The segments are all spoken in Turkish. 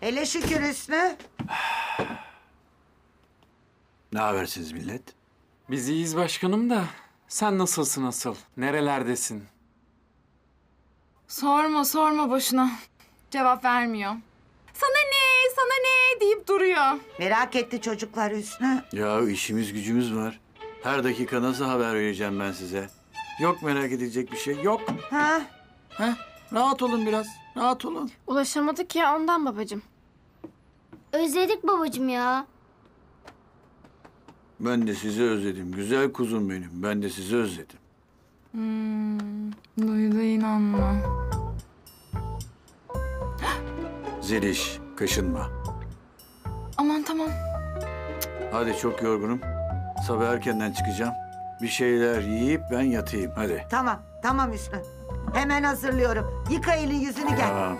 Hele şükür Hüsnü. Ne habersiniz millet? Biz iyiyiz başkanım da sen nasılsın asıl? Nerelerdesin? Sorma sorma boşuna. Cevap vermiyor. Sana ne, sana ne deyip duruyor. Merak etti çocuklar Hüsnü. Ya işimiz gücümüz var. Her dakika nasıl haber vereceğim ben size? Yok merak edilecek bir şey yok. Ha? Heh, rahat olun biraz. Rahat olun. Ulaşamadık ya ondan babacığım. Özledik babacığım ya. Ben de sizi özledim. Güzel kuzum benim. Ben de sizi özledim. Duydu inanma. Zeliş, kaşınma. Aman tamam. Hadi çok yorgunum. Sabah erkenden çıkacağım. Bir şeyler yiyip ben yatayım. Hadi. Tamam, tamam Hüsnü. Hemen hazırlıyorum. Yıka elini yüzünü gel. Tamam.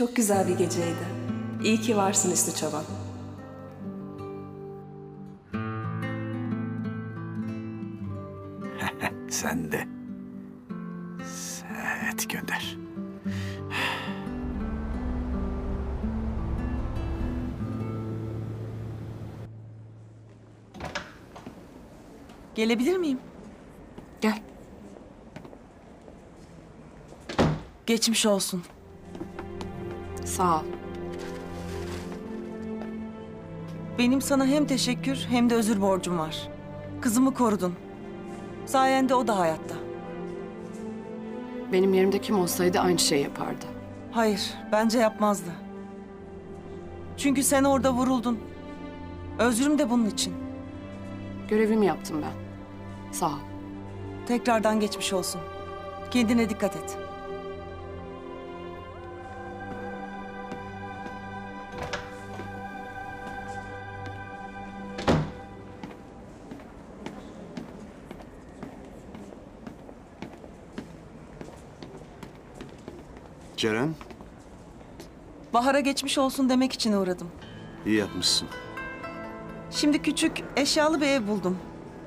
Çok güzel bir geceydi. İyi ki varsın Üstü Çoban. Sen de. Evet gönder. Gelebilir miyim? Gel. Geçmiş olsun. Sağ ol. Benim sana hem teşekkür hem de özür borcum var. Kızımı korudun. Sayende o da hayatta. Benim yerimde kim olsaydı aynı şey yapardı. Hayır, bence yapmazdı. Çünkü sen orada vuruldun. Özrüm de bunun için. Görevimi yaptım ben. Sağ ol. Tekrardan geçmiş olsun. Kendine dikkat et. Ceren, Bahar'a geçmiş olsun demek için uğradım. iyi yapmışsın. Şimdi küçük, eşyalı bir ev buldum.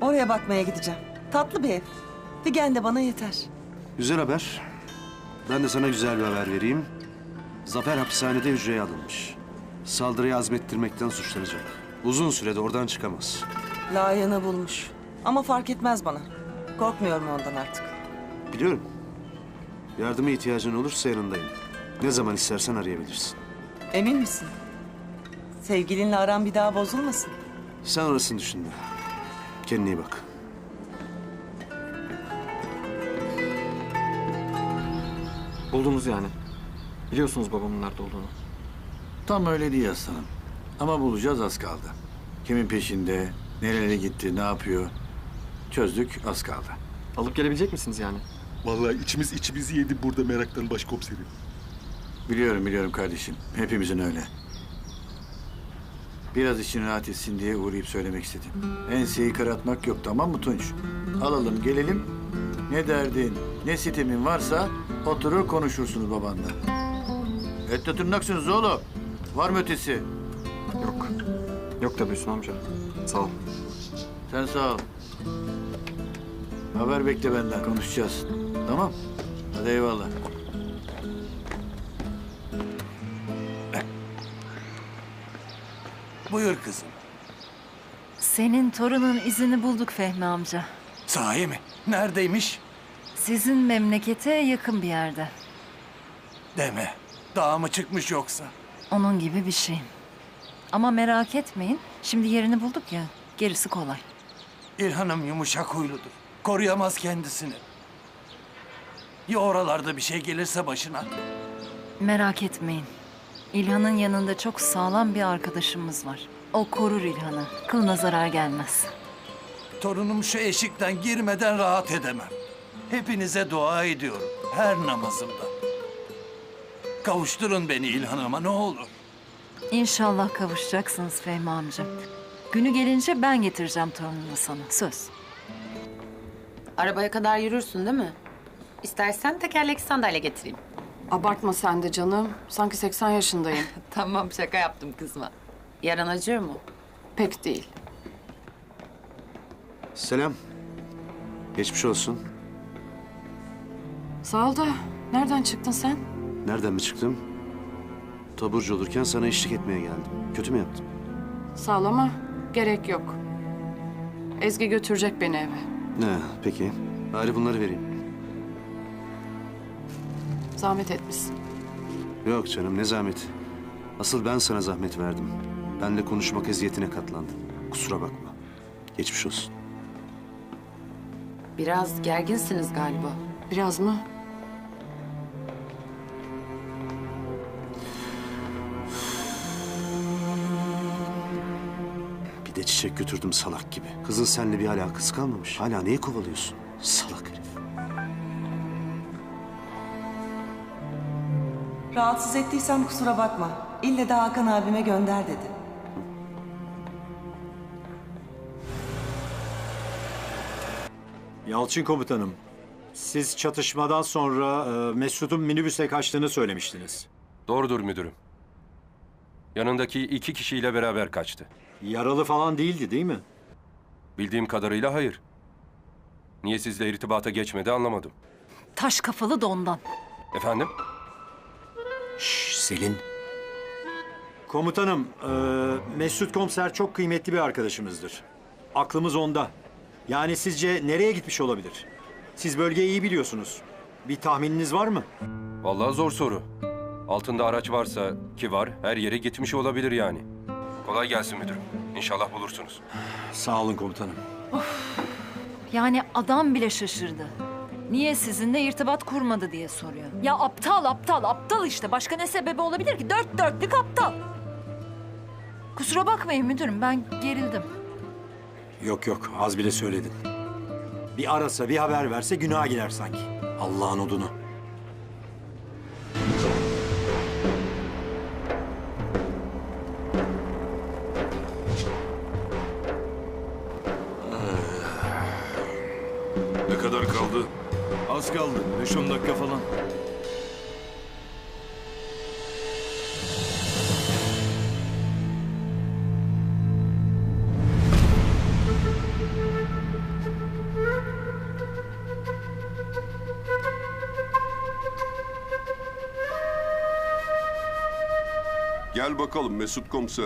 Oraya bakmaya gideceğim. Tatlı bir ev. Figen de bana yeter. Güzel haber. Ben de sana güzel bir haber vereyim. Zafer hapishanede hücreye alınmış. Saldırıyı azmettirmekten suçlanacak. Uzun sürede oradan çıkamaz. Layığını bulmuş. Ama fark etmez bana. Korkmuyorum ondan artık. Biliyorum. Yardıma ihtiyacın olursa yanındayım. Ne zaman istersen arayabilirsin. Emin misin? Sevgilinle aran bir daha bozulmasın. Sen orasını düşünme. Kendine iyi bak. Buldunuz yani. Biliyorsunuz babamın nerede olduğunu. Tam öyle değil aslanım. Ama bulacağız az kaldı. Kimin peşinde, nerelere gitti, ne yapıyor? Çözdük az kaldı. Alıp gelebilecek misiniz yani? Vallahi içimiz içimizi yedi burada meraktan başkomiserim. Biliyorum biliyorum kardeşim. Hepimizin öyle. Biraz için rahat etsin diye uğrayıp söylemek istedim. Enseyi karartmak yok tamam mı Tunç? Alalım gelelim. Ne derdin, ne sitemin varsa oturur konuşursunuz babanla. Ette tırnaksınız oğlum. Var mı ötesi? Yok. Yok tabii Hüsnü amca. Sağ ol. Sen sağ ol. Haber bekle benden. Konuşacağız. Tamam. Hadi eyvallah. Buyur kızım. Senin torunun izini bulduk Fehmi amca. Sahi mi? Neredeymiş? Sizin memlekete yakın bir yerde. Deme. Dağa mı çıkmış yoksa? Onun gibi bir şey. Ama merak etmeyin. Şimdi yerini bulduk ya. Gerisi kolay. İlhan'ım yumuşak huyludur. Koruyamaz kendisini. Ya oralarda bir şey gelirse başına? Merak etmeyin. İlhan'ın yanında çok sağlam bir arkadaşımız var. O korur İlhan'ı. Kılına zarar gelmez. Torunum şu eşikten girmeden rahat edemem. Hepinize dua ediyorum. Her namazımda. Kavuşturun beni İlhan'ıma ne olur. İnşallah kavuşacaksınız Fehmi amca. Günü gelince ben getireceğim torununu sana. Söz. Arabaya kadar yürürsün değil mi? İstersen tekerlekli sandalye getireyim. Abartma sen de canım. Sanki 80 yaşındayım. Tamam şaka yaptım kızma. Yaran acıyor mu? Pek değil. Selam. Geçmiş olsun. Sağ ol da nereden çıktın sen? Nereden mi çıktım? Taburcu olurken sana eşlik etmeye geldim. Kötü mü yaptım? Sağ ol ama gerek yok. Ezgi götürecek beni eve. Ne, peki. Bari bunları vereyim. Zahmet etmişsin. Yok canım, ne zahmet. Asıl ben sana zahmet verdim. Benle konuşmak eziyetine katlandın. Kusura bakma. Geçmiş olsun. Biraz gerginsiniz galiba. Biraz mı? Bir de çiçek götürdüm salak gibi. Kızın seninle bir alakası kalmamış. Hala neyi kovalıyorsun? Salak Rahatsız ettiysem kusura bakma. İlle de Hakan abime gönder dedi. Yalçın komutanım, siz çatışmadan sonra e, Mesut'un minibüse kaçtığını söylemiştiniz. Doğrudur müdürüm. Yanındaki iki kişiyle beraber kaçtı. Yaralı falan değildi değil mi? Bildiğim kadarıyla hayır. Niye sizle irtibata geçmedi anlamadım. Taş kafalı da ondan. Efendim? Şş, Selin. Komutanım, e, Mesut komiser çok kıymetli bir arkadaşımızdır. Aklımız onda. Yani sizce nereye gitmiş olabilir? Siz bölgeyi iyi biliyorsunuz. Bir tahmininiz var mı? Vallahi zor soru. Altında araç varsa ki var her yere gitmiş olabilir yani. Kolay gelsin müdürüm. İnşallah bulursunuz. Sağ olun komutanım. Yani adam bile şaşırdı. Niye sizinle irtibat kurmadı diye soruyor. Ya aptal aptal aptal işte. Başka ne sebebi olabilir ki? Dört dörtlük aptal. Kusura bakmayın müdürüm ben gerildim. Yok yok, az bile söyledin. Bir arasa, bir haber verse günaha girer sanki. Allah'ın odunu. Az kaldı. 5-10 dakika falan. Gel bakalım Mesut komiser.